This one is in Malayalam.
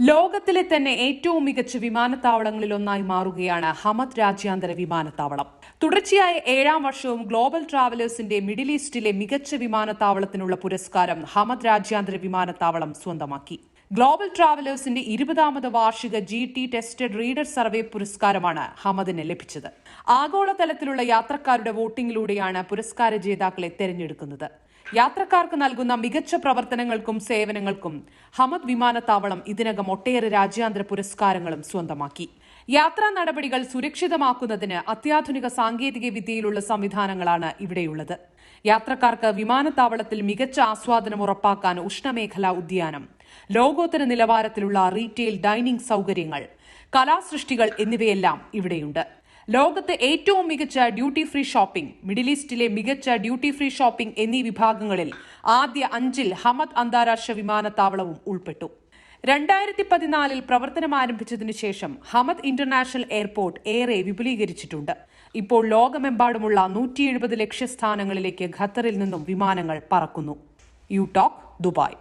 ലോകത്തിലെ തന്നെ ഏറ്റവും മികച്ച വിമാനത്താവളങ്ങളിൽ ഒന്നായി മാറുകയാണ് ഹമദ് രാജ്യാന്തര വിമാനത്താവളം. തുടർച്ചയായ ഏഴാം വർഷവും ഗ്ലോബൽ ട്രാവലേഴ്സിന്റെ മിഡിൽ ഈസ്റ്റിലെ മികച്ച വിമാനത്താവളത്തിനുള്ള പുരസ്കാരം ഹമദ് രാജ്യാന്തര വിമാനത്താവളം സ്വന്തമാക്കി. ഗ്ലോബൽ ട്രാവലേഴ്സിന്റെ ഇരുപതാമത് വാർഷിക G T tested reader survey പുരസ്കാരമാണ് ഹമദിന് ലഭിച്ചത്. ആഗോളതലത്തിലുള്ള യാത്രക്കാരുടെ വോട്ടിംഗിലൂടെയാണ് പുരസ്കാര ജേതാക്കളെ തെരഞ്ഞെടുക്കുന്നത്. യാത്രക്കാർക്ക് നൽകുന്ന മികച്ച പ്രവർത്തനങ്ങൾക്കും സേവനങ്ങൾക്കും ഹമദ് വിമാനത്താവളം ഇതിനകം ഒട്ടേറെ രാജ്യാന്തര പുരസ്കാരങ്ങളും സ്വന്തമാക്കി. യാത്രാ നടപടികൾ സുരക്ഷിതമാക്കുന്നതിന് അത്യാധുനിക സാങ്കേതിക വിദ്യയിലുള്ള സംവിധാനങ്ങളാണ് ഇവിടെയുള്ളത്. യാത്രക്കാർക്ക് വിമാനത്താവളത്തിൽ മികച്ച ആസ്വാദനം ഉറപ്പാക്കാൻ ഉഷ്ണമേഖലാ ഉദ്യാനം ലോകോത്തര നിലവാരത്തിലുള്ള റീറ്റെയിൽ ഡൈനിംഗ് സൗകര്യങ്ങൾ കലാസൃഷ്ടികൾ എന്നിവയെല്ലാം ഇവിടെയുണ്ട്. ലോകത്തെ ഏറ്റവും മികച്ച ഡ്യൂട്ടി ഫ്രീ ഷോപ്പിംഗ് മിഡിൽ ഈസ്റ്റിലെ മികച്ച ഡ്യൂട്ടി ഫ്രീ ഷോപ്പിംഗ് എന്നീ വിഭാഗങ്ങളിൽ ആദ്യ അഞ്ചിൽ ഹമദ് അന്താരാഷ്ട്ര വിമാനത്താവളവും ഉൾപ്പെട്ടു. രണ്ടായിരത്തി പതിനാലിൽ പ്രവർത്തനം ആരംഭിച്ചതിനു ശേഷം ഹമദ് ഇന്റർനാഷണൽ എയർപോർട്ട് ഏറെ വിപുലീകരിച്ചിട്ടുണ്ട്. ഇപ്പോൾ ലോകമെമ്പാടുമുള്ള നൂറ്റി എഴുപത് ലക്ഷ്യസ്ഥാനങ്ങളിലേക്ക് ഖത്തറിൽ നിന്നും വിമാനങ്ങൾ പറക്കുന്നു. You talk Dubai.